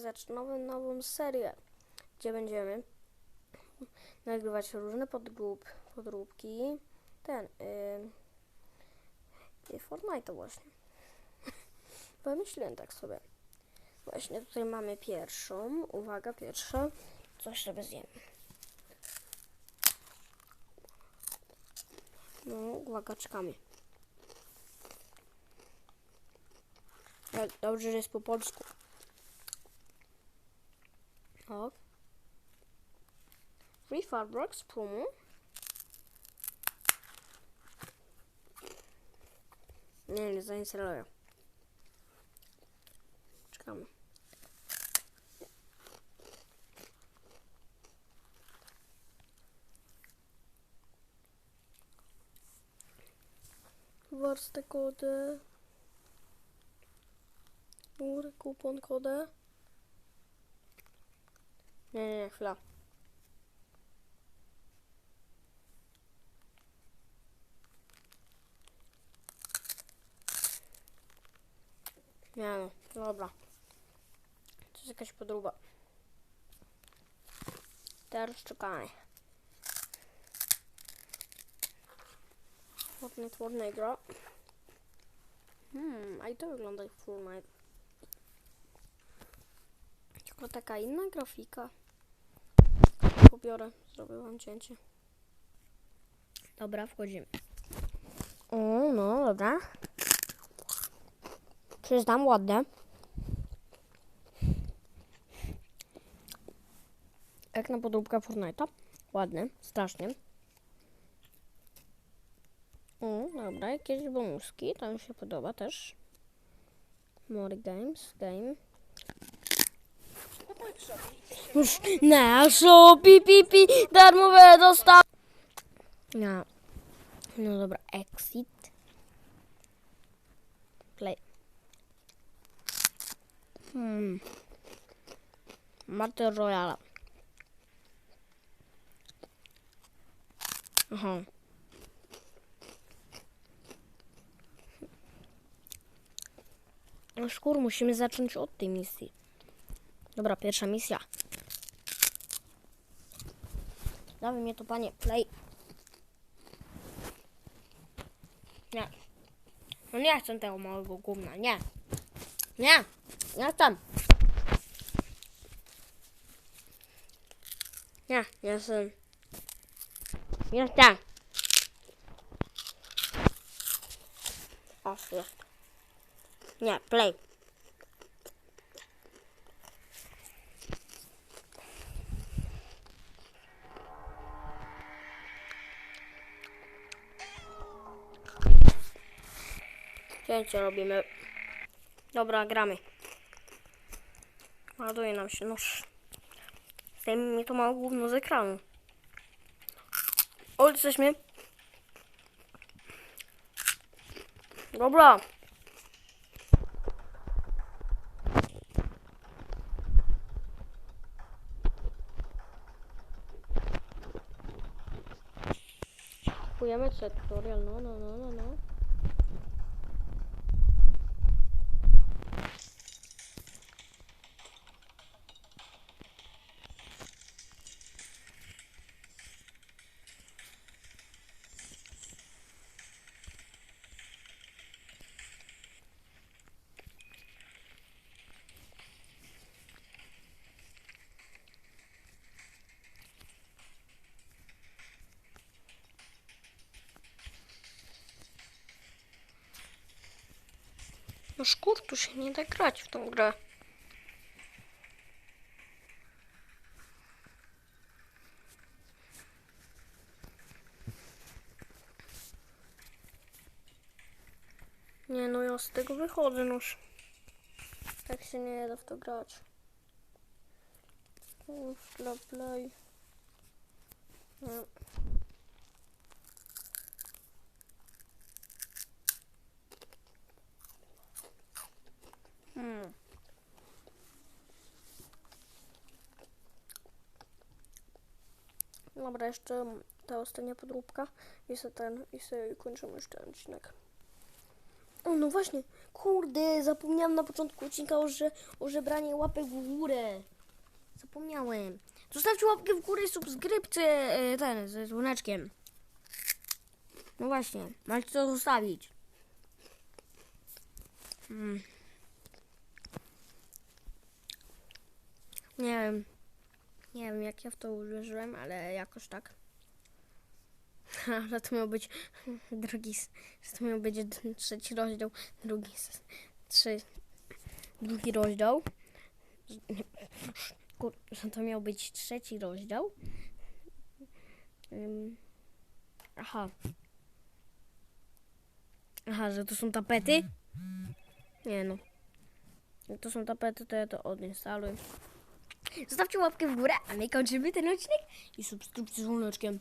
Zaczynamy nową serię, gdzie będziemy nagrywać różne podgrup, podróbki. Ten, yy, Fortnite właśnie. Pomyślałem tak sobie. Właśnie tutaj mamy pierwszą. Uwaga, pierwsza. Coś sobie zjemy. No, uwaga, czekamy. Dobrze, że jest po polsku. O. Free Fireworks promo. Nie, nie zainstaluję. Czekamy. Warstę kody. Góry, kupon kodę. Nie, nie, nie, chwila. Nie no, dobra. To jest jakaś podróba. Teraz czekaj. Fortnite, Fortnite gra. Hmm, a i to wygląda jak Fortnite. Tylko taka inna grafika. Pobiorę, zrobię wam cięcie. Dobra, wchodzimy. O, no dobra. Przyznam, ładne. Jak na podróbkę Fortnite'a. Ładne, strasznie. O, dobra, jakieś bonuski, to mi się podoba też. More games, game. Już naszo pi pi pi darmowe dostaw. No. No dobra, exit. Play. Hmm. Battle Royale. Aha. No szkur, musimy zacząć od tej misji. Dobra, pierwsza misja. Dawaj mnie to, panie. Play. Nie. No nie chcę tego małego gówna. Nie. Nie. Nie chcę. Nie, nie chcę. Nie chcę. O, jest. Nie, play. Cięcie robimy. Dobra, gramy. Ładuje nam się nóż. Zdejmij mi to mało gówno z ekranu. O, jesteśmy. Dobra. Kupujemy tutorial, no, no, no, no, no. No szkur, tu się nie da grać w tą grę. Nie no, ja z tego wychodzę już. Tak się nie da w to grać. Dla play. Nie. Hmm. Dobra, jeszcze ta ostatnia podróbka i se ten, i sobie kończymy już ten odcinek. O, no właśnie, Kurde, zapomniałam na początku odcinka o, że, o żebranie łapek w górę. Zapomniałem. Zostawcie łapkę w górę i subskrypcję e, ten ze dzwoneczkiem. No właśnie, macie to zostawić. Mm. Nie wiem. Nie wiem jak ja w to uwierzyłem, ale jakoś tak. Ale to miał być drugi, że to miał być trzeci rozdział, drugi, trzy, drugi rozdział. Kur, że to miał być trzeci rozdział. Ym, aha. Aha, że to są tapety? Nie no. Jak to są tapety, to ja to odinstaluję. Zostawcie łapkę w górę, a my kończymy ten odcinek i subskrypcję z dzwoneczkiem.